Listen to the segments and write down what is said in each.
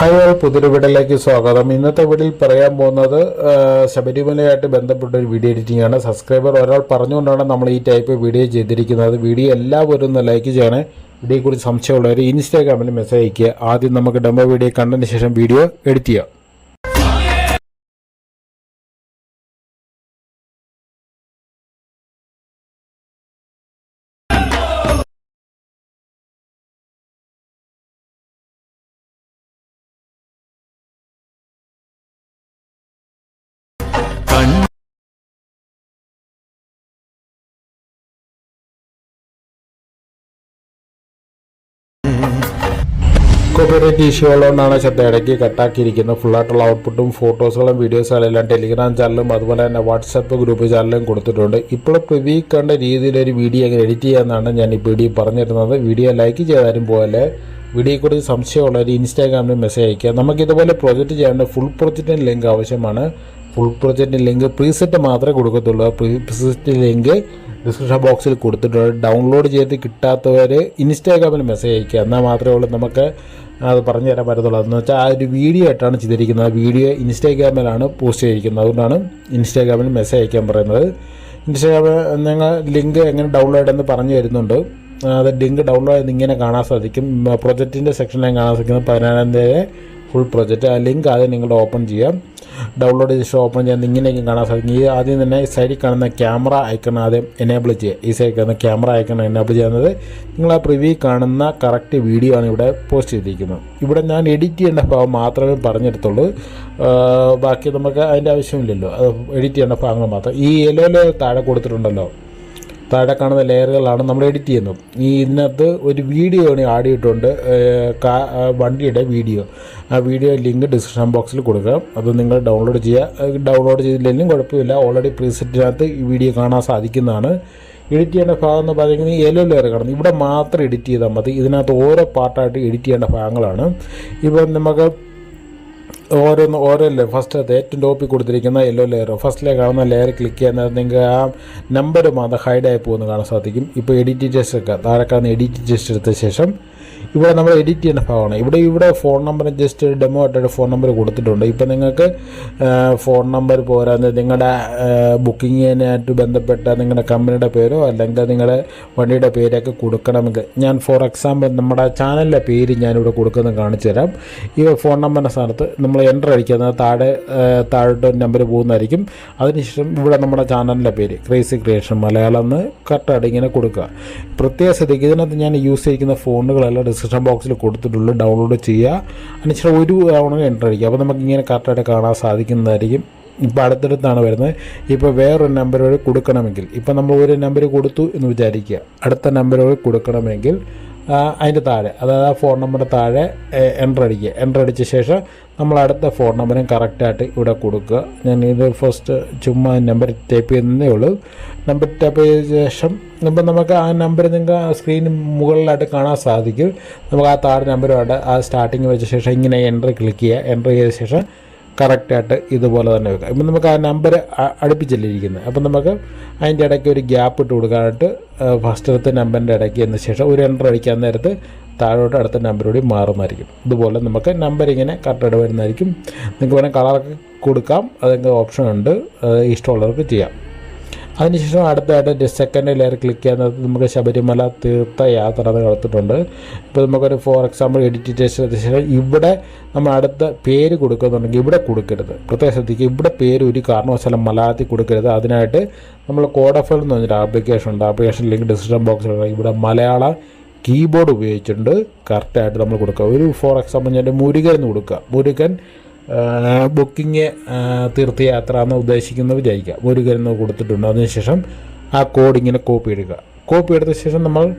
Hi all പുതിയൊരു സ്വാഗതം. ഇന്നത്തെ വീഡിയോയിൽ പറയാൻ പോകുന്നത് ശബരിമലയായിട്ട് ബന്ധപ്പെട്ട ഒരു വീഡിയോ എഡിറ്റിംഗ് ആണ്. സബ്സ്ക്രൈബർ ഒരാൾ പറഞ്ഞുകൊണ്ടാണ് നമ്മൾ ഈ ടൈപ്പ് വീഡിയോ ചെയ്തിരിക്കുന്നത്. വീഡിയോ എല്ലാവരും ഒന്ന് ലൈക്ക് ചെയ്യണേ. വീഡിയോയെക്കുറിച്ച് സംശയമുള്ളവർ ഇൻസ്റ്റാഗ്രാമിൽ മെസ്സേജ് അയയ്ക്കുക. ആദ്യം നമുക്ക് ഡെമോ വീഡിയോ കണ്ടതിന് ശേഷം വീഡിയോ എഡിറ്റ് ചെയ്യാം. കോപ്പിറൈറ്റ് ഇഷ്യൂ ഉള്ളതുകൊണ്ടാണ് ശ്രദ്ധ ഇടയ്ക്ക് കട്ടാക്കിയിരിക്കുന്നത്. ഫുള്ളായിട്ടുള്ള ഔട്ട്പുട്ടും ഫോട്ടോസുകളും വീഡിയോസുകളും എല്ലാം ടെലിഗ്രാം ചാനലും അതുപോലെ തന്നെ വാട്സപ്പ് ഗ്രൂപ്പ് ചാനലും കൊടുത്തിട്ടുണ്ട്. ഇപ്പോൾ പ്രിവ്യൂ കണ്ട രീതിയിലൊരു വീഡിയോ എങ്ങനെ എഡിറ്റ് ചെയ്യാമെന്നാണ് ഞാൻ ഈ വീഡിയോ പറഞ്ഞിരുന്നത്. വീഡിയോ ലൈക്ക് ചെയ്താലും പോലെ വീഡിയോയെക്കുറിച്ച് സംശയമുള്ളവർ ഇൻസ്റ്റാഗ്രാമിൽ മെസ്സേജ് അയയ്ക്കുക. നമുക്ക് ഇതുപോലെ പ്രൊജക്റ്റ് ചെയ്യേണ്ട ഫുൾ പ്രൊജക്റ്റിന്റെ ലിങ്ക് ആവശ്യമാണ്. ഫുൾ പ്രൊജക്റ്റ് ലിങ്ക് പ്രീസെറ്റ് മാത്രമേ കൊടുക്കത്തുള്ളൂ. പ്രീസെറ്റ് ലിങ്ക് ഡിസ്ക്രിപ്ഷൻ ബോക്സിൽ കൊടുത്തിട്ടുണ്ട്. ഡൗൺലോഡ് ചെയ്ത് കിട്ടാത്തവർ ഇൻസ്റ്റാഗ്രാമിൽ മെസ്സേജ് അയക്കുക എന്നാൽ മാത്രമേ ഉള്ളൂ നമുക്ക് അത് പറഞ്ഞു തരാൻ പറ്റത്തുള്ളൂ. എന്ന് വെച്ചാൽ ആ ഒരു വീഡിയോ ആയിട്ടാണ് ചെയ്തിരിക്കുന്നത് ആ വീഡിയോ ഇൻസ്റ്റാഗ്രാമിലാണ് പോസ്റ്റ് ചെയ്തിരിക്കുന്നത്. അതുകൊണ്ടാണ് ഇൻസ്റ്റാഗ്രാമിൽ മെസ്സേജ് അയക്കാൻ പറയുന്നത്. ഇൻസ്റ്റാഗ്രാമിൽ നിങ്ങൾ ലിങ്ക് എങ്ങനെ ഡൗൺലോഡ് എന്ന് പറഞ്ഞു തരുന്നുണ്ട്. അത് ലിങ്ക് ഡൗൺലോഡ് ചെയ്ത് ഇങ്ങനെ കാണാൻ സാധിക്കും. പ്രൊജക്റ്റിന്റെ സെക്ഷനിലും കാണാൻ സാധിക്കുന്നത് പതിനാലാം തീയതി ഫുൾ പ്രൊജക്റ്റ് ആ ലിങ്ക് ആദ്യം നിങ്ങൾ ഓപ്പൺ ചെയ്യാം. ഡൗൺലോഡ് ചെയ്ത് ഓപ്പൺ ചെയ്യാൻ ഇങ്ങനെയൊക്കെ കാണാൻ സാധിക്കും. ഈ ആദ്യം തന്നെ സൈഡിൽ കാണുന്ന ക്യാമറ ഐക്കൺ ആദ്യം എനേബിൾ ചെയ്യുക. ഈ സൈഡിൽ കാണുന്ന ക്യാമറ ഐക്കൺ എനേബിൾ ചെയ്യുന്നത്. നിങ്ങൾ ആ പ്രിവ്യൂ കാണുന്ന കറക്റ്റ് വീഡിയോ ആണ് ഇവിടെ പോസ്റ്റ് ചെയ്തിരിക്കുന്നത്. ഇവിടെ ഞാൻ എഡിറ്റ് ചെയ്യേണ്ട ഭാഗം മാത്രമേ പറഞ്ഞെടുത്തുള്ളൂ. ബാക്കി നമുക്ക് അതിന്റെ ആവശ്യമില്ലല്ലോ. അത് എഡിറ്റ് ചെയ്യേണ്ട ഭാഗങ്ങൾ മാത്രം. ഈ യെല്ലോ താഴെ കൊടുത്തിട്ടുണ്ടല്ലോ. താഴെ കാണുന്ന ലെയറുകളാണ് നമ്മൾ എഡിറ്റ് ചെയ്യുന്നത്. ഈ ഇതിനകത്ത് ഒരു വീഡിയോ ആണ് ആഡ് ചെയ്തിട്ടുണ്ട്. വണ്ടിയുടെ വീഡിയോ. ആ വീഡിയോ ലിങ്ക് ഡിസ്ക്രിപ്ഷൻ ബോക്സിൽ കൊടുക്കുക അത് നിങ്ങൾ ഡൗൺലോഡ് ചെയ്യുക ഡൗൺലോഡ് ചെയ്തില്ലെങ്കിലും കുഴപ്പമില്ല. ഓൾറെഡി പ്രീസെറ്റിനകത്ത് ഈ വീഡിയോ കാണാൻ സാധിക്കുന്നതാണ്. എഡിറ്റ് ചെയ്യേണ്ട ഭാഗം എന്ന് പറയുന്നത് യെല്ലോ ലെയർ കാണുന്നത് ഇവിടെ മാത്രം എഡിറ്റ് ചെയ്താൽ മതി. ഇതിനകത്ത് ഓരോ പാർട്ടായിട്ട് എഡിറ്റ് ചെയ്യേണ്ട ഭാഗങ്ങളാണ്. ഇപ്പം നമുക്ക് ഓരോന്ന് ഓരോ ലെയർ ഫസ്റ്റ് അത് ഏറ്റവും ടോപ്പിൽ കൊടുത്തിരിക്കുന്ന യെല്ലോ ലെയർ ഫസ്റ്റിലെ കാണുന്ന ലെയർ ക്ലിക്ക് ചെയ്യുന്നത് നിങ്ങൾക്ക് ആ നമ്പർ മാത്രം ഹൈഡായി പോകുന്ന കാണാൻ സാധിക്കും. ഇപ്പോൾ എഡിറ്റ് ടെസ്റ്റ് ഒക്കെ. താഴെ കാണുന്ന എഡിറ്റ് ടെസ്റ്റ് എടുത്ത ശേഷം ഇവിടെ നമ്മൾ എഡിറ്റ് ചെയ്യുന്ന ഭാഗമാണ്. ഇവിടെ ഇവിടെ ഫോൺ നമ്പർ ജസ്റ്റ് ഡെമോ ആയിട്ടൊരു ഫോൺ നമ്പർ കൊടുത്തിട്ടുണ്ട്. ഇപ്പം നിങ്ങൾക്ക് ഫോൺ നമ്പർ പോരാ നിങ്ങളുടെ ബുക്കിങ്ങിനായിട്ട് ബന്ധപ്പെട്ട നിങ്ങളുടെ കമ്പനിയുടെ പേരോ അല്ലെങ്കിൽ നിങ്ങളുടെ വണ്ടിയുടെ പേരൊക്കെ കൊടുക്കണമെങ്കിൽ ഞാൻ ഫോർ എക്സാമ്പിൾ നമ്മുടെ ചാനലിന്റെ പേര് ഞാനിവിടെ കൊടുക്കുന്നത് കാണിച്ചു തരാം. ഈ ഫോൺ നമ്പറിന്റെ സ്ഥാനത്ത് നമ്മൾ എന്റർ അടിക്കുന്നത് താഴെ താഴോട്ട് നമ്പർ പോകുന്നതായിരിക്കും. അതിനുശേഷം ഇവിടെ നമ്മുടെ ചാനലിന്റെ പേര് ക്രേസി ക്രിയേഷൻ മലയാളം എന്ന് കറക്റ്റായിട്ട് ഇങ്ങനെ കൊടുക്കുക. പ്രത്യേക സ്ഥിതിക്ക് ഇതിനകത്ത് ഞാൻ യൂസ് ചെയ്തിരിക്കുന്ന ഫോണുകളെല്ലാം ഡിസ്ക്രിപ്ഷൻ ബോക്സിൽ കൊടുത്തിട്ടുള്ളൂ ഡൗൺലോഡ് ചെയ്യുക അതിനുശേഷം ഒരു തവണ എന്റർ അടിക്കുക. അപ്പോൾ നമുക്ക് ഇങ്ങനെ കറക്റ്റായിട്ട് കാണാൻ സാധിക്കുന്നതായിരിക്കും. ഇപ്പോൾ അടുത്തടുത്താണ് വരുന്നത്. ഇപ്പോൾ വേറൊരു നമ്പർ വഴി കൊടുക്കണമെങ്കിൽ ഇപ്പോൾ നമ്മൾ ഒരു നമ്പർ കൊടുത്തു എന്ന് വിചാരിക്കുക. അടുത്ത നമ്പർ വഴി കൊടുക്കണമെങ്കിൽ അതിന്റെ താഴെ അതായത് ആ ഫോൺ നമ്പറിന്റെ താഴെ എന്റർ അടിക്കുക. എന്റർ അടിച്ച ശേഷം നമ്മൾ അടുത്ത ഫോൺ നമ്പറും കറക്റ്റായിട്ട് ഇവിടെ കൊടുക്കുക. ഞാൻ ഇത് ഫസ്റ്റ് ചുമ്മാ നമ്പർ ടൈപ്പ് ചെയ്യുന്നതേ ഉള്ളൂ. നമ്പർ ടൈപ്പ് ചെയ്ത ശേഷം ഇപ്പം നമുക്ക് ആ നമ്പർ നിങ്ങൾക്ക് ആ സ്ക്രീനിന് മുകളിലായിട്ട് കാണാൻ സാധിക്കും. നമുക്ക് ആ താഴെ നമ്പറുമായിട്ട് ആ സ്റ്റാർട്ടിങ് വെച്ച ശേഷം ഇങ്ങനെ എന്റർ ക്ലിക്ക് ചെയ്യുക. എന്റർ ചെയ്ത ശേഷം കറക്റ്റായിട്ട് ഇതുപോലെ തന്നെ വെക്കാം. ഇപ്പം നമുക്ക് ആ നമ്പർ അടുപ്പിച്ചല്ലേ ഇരിക്കുന്നത്. അപ്പം നമുക്ക് അതിന്റെ ഇടയ്ക്ക് ഒരു ഗ്യാപ്പ് ഇട്ട് കൊടുക്കാനായിട്ട് ഫസ്റ്റത്തെ നമ്പറിന്റെ ഇടയ്ക്ക് എന്ന ശേഷം ഒരു എന്റർ അടിക്കാൻ നേരത്ത് താഴോട്ട് അടുത്ത നമ്പറോടി മാറുന്നതായിരിക്കും. ഇതുപോലെ നമുക്ക് നമ്പർ ഇങ്ങനെ കറക്റ്റായിട്ട് വരുന്നതായിരിക്കും. നിങ്ങൾക്ക് വേണമെങ്കിൽ കളറൊക്കെ കൊടുക്കാം. അതൊക്കെ ഓപ്ഷൻ ഉണ്ട്. ഇഷ്ടമുള്ളവർക്ക് ചെയ്യാം. അതിനുശേഷം അടുത്തതായിട്ട് സെക്കൻഡ് ലെയർ ക്ലിക്ക് ചെയ്യുന്നത് നമുക്ക് ശബരിമല തീർത്ഥയാത്ര എന്ന് കൊടുത്തിട്ടുണ്ട് ഇപ്പോൾ നമുക്കൊരു ഫോർ എക്സാമ്പിൾ എഡിറ്റേഷൻ ഇവിടെ നമ്മൾ അടുത്ത പേര് കൊടുക്കുന്നുണ്ടെങ്കിൽ ഇവിടെ കൊടുക്കരുത്. പ്രത്യേക ശ്രദ്ധിക്കുക ഇവിടെ പേര് ഒരു കാരണവശാലും മലയാളത്തിൽ കൊടുക്കരുത്. അതിനായിട്ട് നമ്മൾ കോഡഫൽ എന്ന് പറഞ്ഞൊരു ആപ്ലിക്കേഷൻ ഉണ്ട്. ആപ്ലിക്കേഷൻ ലിങ്ക് ഡിസ്ക്രിപ്ഷൻ ബോക്സിൽ ഇവിടെ മലയാള കീബോർഡ് ഉപയോഗിച്ചിട്ടുണ്ട്. കറക്റ്റായിട്ട് നമ്മൾ കൊടുക്കുക. ഒരു ഫോർ എക്സാമ്പിൾ ഞാൻ മുരുകൻ എന്ന് കൊടുക്കുക. മുരുകൻ ബുക്കിംഗ് തീർത്ഥയാത്ര എന്ന് ഉദ്ദേശിക്കുന്നത് വിചാരിക്കുക ഒരു കരുന്ന് കൊടുത്തിട്ടുണ്ട്. അതിനുശേഷം ആ കോഡ് ഇങ്ങനെ കോപ്പി എടുക്കുക. കോപ്പി എടുത്ത ശേഷം നമ്മൾ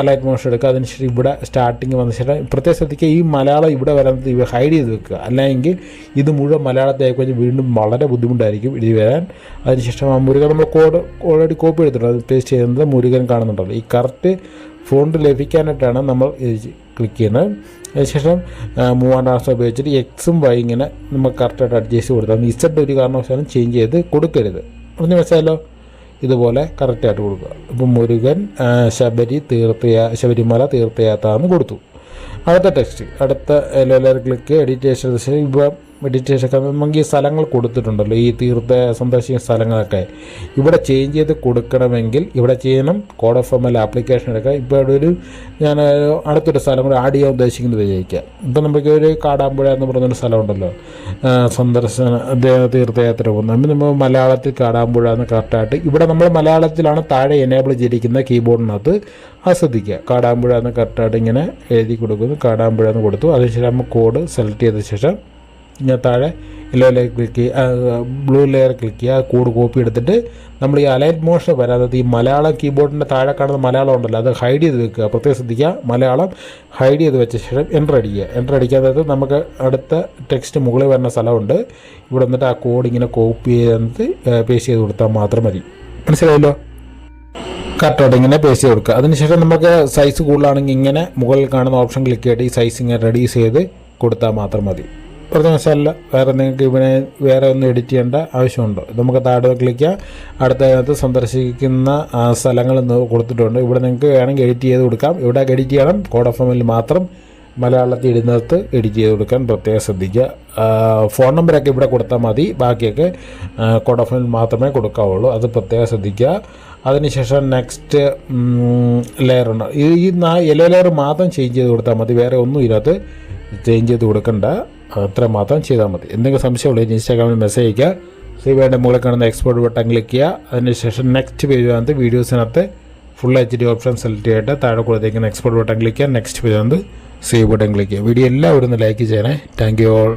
അലൈറ്റ് മോഷൻ എടുക്കുക. അതിനുശേഷം ഇവിടെ സ്റ്റാർട്ടിങ് വന്ന ശേഷം പ്രത്യേക ശ്രദ്ധിക്കുക. ഈ മലയാളം ഇവിടെ വരുന്നത് ഇവ ഹൈഡ് ചെയ്ത് വെക്കുക. അല്ലെങ്കിൽ ഇത് മുഴുവൻ മലയാളത്തെ ആയിക്കഴിഞ്ഞാൽ വീണ്ടും വളരെ ബുദ്ധിമുട്ടായിരിക്കും എഴുതി വരാൻ. അതിനുശേഷം ആ മുരുകൻ നമ്മൾ കോഡ് ഓൾറെഡി കോപ്പി എടുത്തിട്ടുണ്ട്. അത് പേസ്റ്റ് ചെയ്യുന്നത് മുരുകൻ കാണുന്നുണ്ടല്ലോ. ഈ കറക്റ്റ് ഫോണ്ട് ലഭിക്കാനായിട്ടാണ് നമ്മൾ ക്ലിക്ക് ചെയ്യുന്നത്. അതിനുശേഷം മൂവാൻ ട്രാൻസ്ഫർ ഉപയോഗിച്ചിട്ട് എക്സും വൈ ഇങ്ങനെ നമുക്ക് കറക്റ്റായിട്ട് അഡ്ജസ്റ്റ് കൊടുത്താൽ ഇസഡ് ഒരു കാരണവശാലും ചേഞ്ച് ചെയ്ത് കൊടുക്കരുത്. പറഞ്ഞു മനസ്സിലായല്ലോ? ഇതുപോലെ കറക്റ്റായിട്ട് കൊടുക്കുക. ഇപ്പം മുരുകൻ ശബരി തീർത്ഥയാ ശബരിമല തീർത്ഥയാത്ര എന്ന് കൊടുത്തു. അടുത്ത ടെക്സ്റ്റ് അടുത്ത എല്ലാവരും ക്ലിക്ക് എഡിറ്റേഷൻ ഇപ്പോൾ മെഡിറ്റേഷൻ നമുക്ക് ഈ സ്ഥലങ്ങൾ കൊടുത്തിട്ടുണ്ടല്ലോ. ഈ തീർത്ഥ സന്ദർശിക്കുന്ന സ്ഥലങ്ങളൊക്കെ. ഇവിടെ ചേഞ്ച് ചെയ്ത് കൊടുക്കണമെങ്കിൽ ഇവിടെ ചെയ്യണം. Code of M L application എടുക്കുക ഇപ്പോൾ ഇവിടെ ഒരു ഞാൻ അടുത്തൊരു സ്ഥലം കൂടെ ആഡ് ചെയ്യാൻ ഉദ്ദേശിക്കുന്നത് വിചാരിക്കുക ഇപ്പം നമുക്ക് ഒരു കാടാമ്പുഴ എന്ന് പറഞ്ഞൊരു സ്ഥലമുണ്ടല്ലോ. സന്ദർശന തീർത്ഥയാത്ര പോകുന്നത്. നമ്മൾ മലയാളത്തിൽ കാടാമ്പുഴ എന്ന് കറക്റ്റായിട്ട് ഇവിടെ നമ്മൾ മലയാളത്തിലാണ് താഴെ എനേബിൾ ചെയ്തിരിക്കുന്ന കീബോർഡിനകത്ത് ശ്രദ്ധിക്കുക കാടാമ്പുഴ എന്ന് കറക്റ്റായിട്ട് ഇങ്ങനെ എഴുതി കൊടുക്കുന്നു. കാടാമ്പുഴ എന്ന് കൊടുത്തു. അതിനുശേഷം നമ്മൾ കോഡ് സെലക്ട് ചെയ്ത ശേഷം താഴെ യെല്ലോ ലെയർ ക്ലിക്ക് ചെയ്യുക ബ്ലൂ ലെയർ ക്ലിക്ക് ചെയ്യുക കോഡ് കോപ്പി എടുത്തിട്ട് നമ്മൾ ഈ അലൈറ്റ് മോഷൻ വരാതെ ഈ മലയാളം കീബോർഡിന്റെ താഴെ കാണുന്ന മലയാളം ഉണ്ടല്ലോ അത് ഹൈഡ് ചെയ്ത് വെക്കുക. പ്രത്യേകം ശ്രദ്ധിക്കുക മലയാളം ഹൈഡ് ചെയ്ത് വെച്ച ശേഷം എന്റർ അടിക്കുക. എന്റർ അടിക്കാത്തത് നമുക്ക് അടുത്ത ടെക്സ്റ്റ് മുകളിൽ വരുന്ന സ്ഥലമുണ്ട്. ഇവിടെ വന്നിട്ട് ആ കോഡ് ഇങ്ങനെ കോപ്പി ചെയ്ത് പേസ്റ്റ് ചെയ്ത് കൊടുത്താൽ മാത്രം മതി. മനസ്സിലായല്ലോ? കറക്റ്റായിട്ട് ഇങ്ങനെ പേസ്റ്റ് ചെയ്ത് കൊടുക്കുക. അതിനുശേഷം നമുക്ക് സൈസ് കൂടുതലാണെങ്കിൽ ഇങ്ങനെ മുകളിൽ കാണുന്ന ഓപ്ഷൻ ക്ലിക്ക് ചെയ്തിട്ട് ഈ സൈസ് ഇങ്ങനെ റെഡ്യൂസ് ചെയ്ത് കൊടുത്താൽ മാത്രം മതി. പറഞ്ഞ മനസ്സിലല്ല വേറെ നിങ്ങൾക്ക് ഇവിടെ വേറെ ഒന്നും എഡിറ്റ് ചെയ്യേണ്ട ആവശ്യമുണ്ടോ? നമുക്ക് താഴെ ക്ലിക്ക് അടുത്തതിനകത്ത് സന്ദർശിക്കുന്ന സ്ഥലങ്ങൾ കൊടുത്തിട്ടുണ്ട്. ഇവിടെ നിങ്ങൾക്ക് വേണമെങ്കിൽ എഡിറ്റ് ചെയ്ത് കൊടുക്കാം. ഇവിടെ എഡിറ്റ് ചെയ്യണം. കോഡ് ഓഫ് എമ്മിൽ മാത്രം മലയാളത്തിൽ ഇടുന്നിടത്ത് എഡിറ്റ് ചെയ്ത് കൊടുക്കാൻ പ്രത്യേകം ശ്രദ്ധിക്കുക. ഫോൺ നമ്പറൊക്കെ ഇവിടെ കൊടുത്താൽ മതി. ബാക്കിയൊക്കെ കോഡ് ഓഫ് എമ്മിൽ മാത്രമേ കൊടുക്കാവുള്ളൂ. അത് പ്രത്യേകം ശ്രദ്ധിക്കുക. അതിനുശേഷം നെക്സ്റ്റ് ലെയർ ഉണ്ട്. ഈ ഈ യെല്ലോ ലെയർ മാത്രം ചേഞ്ച് ചെയ്ത് കൊടുത്താൽ മതി. വേറെ ഒന്നും ഇതിനകത്ത് ചേഞ്ച് ചെയ്ത് കൊടുക്കണ്ട. അത്ര മാത്രം ചെയ്താൽ മതി. എന്തെങ്കിലും സംശയമുള്ള ഇൻസ്റ്റാഗ്രാമിൽ മെസ്സേജ് അയയ്ക്കുക. സീവയുടെ മുകളിൽ കാണുന്ന എക്സ്പോർട്ട് ബട്ടൺ ക്ലിക്ക് ചെയ്യുക. അതിനുശേഷം നെക്സ്റ്റ് പേജിനകത്ത് വീഡിയോസിനകത്ത് full H D option select ചെയ്തിട്ട് താഴെ കൊടുത്തേക്കുന്ന എക്സ്പോർട്ട് ബട്ടൺ ക്ലിക്ക് ചെയ്യുക. നെക്സ്റ്റ് പേജിനകത്ത് സേവ് ബട്ടൺ ക്ലിക്ക് ചെയ്യുക. വീഡിയോ എല്ലാവരും ഒന്ന് ലൈക്ക് ചെയ്യണേ. Thank you all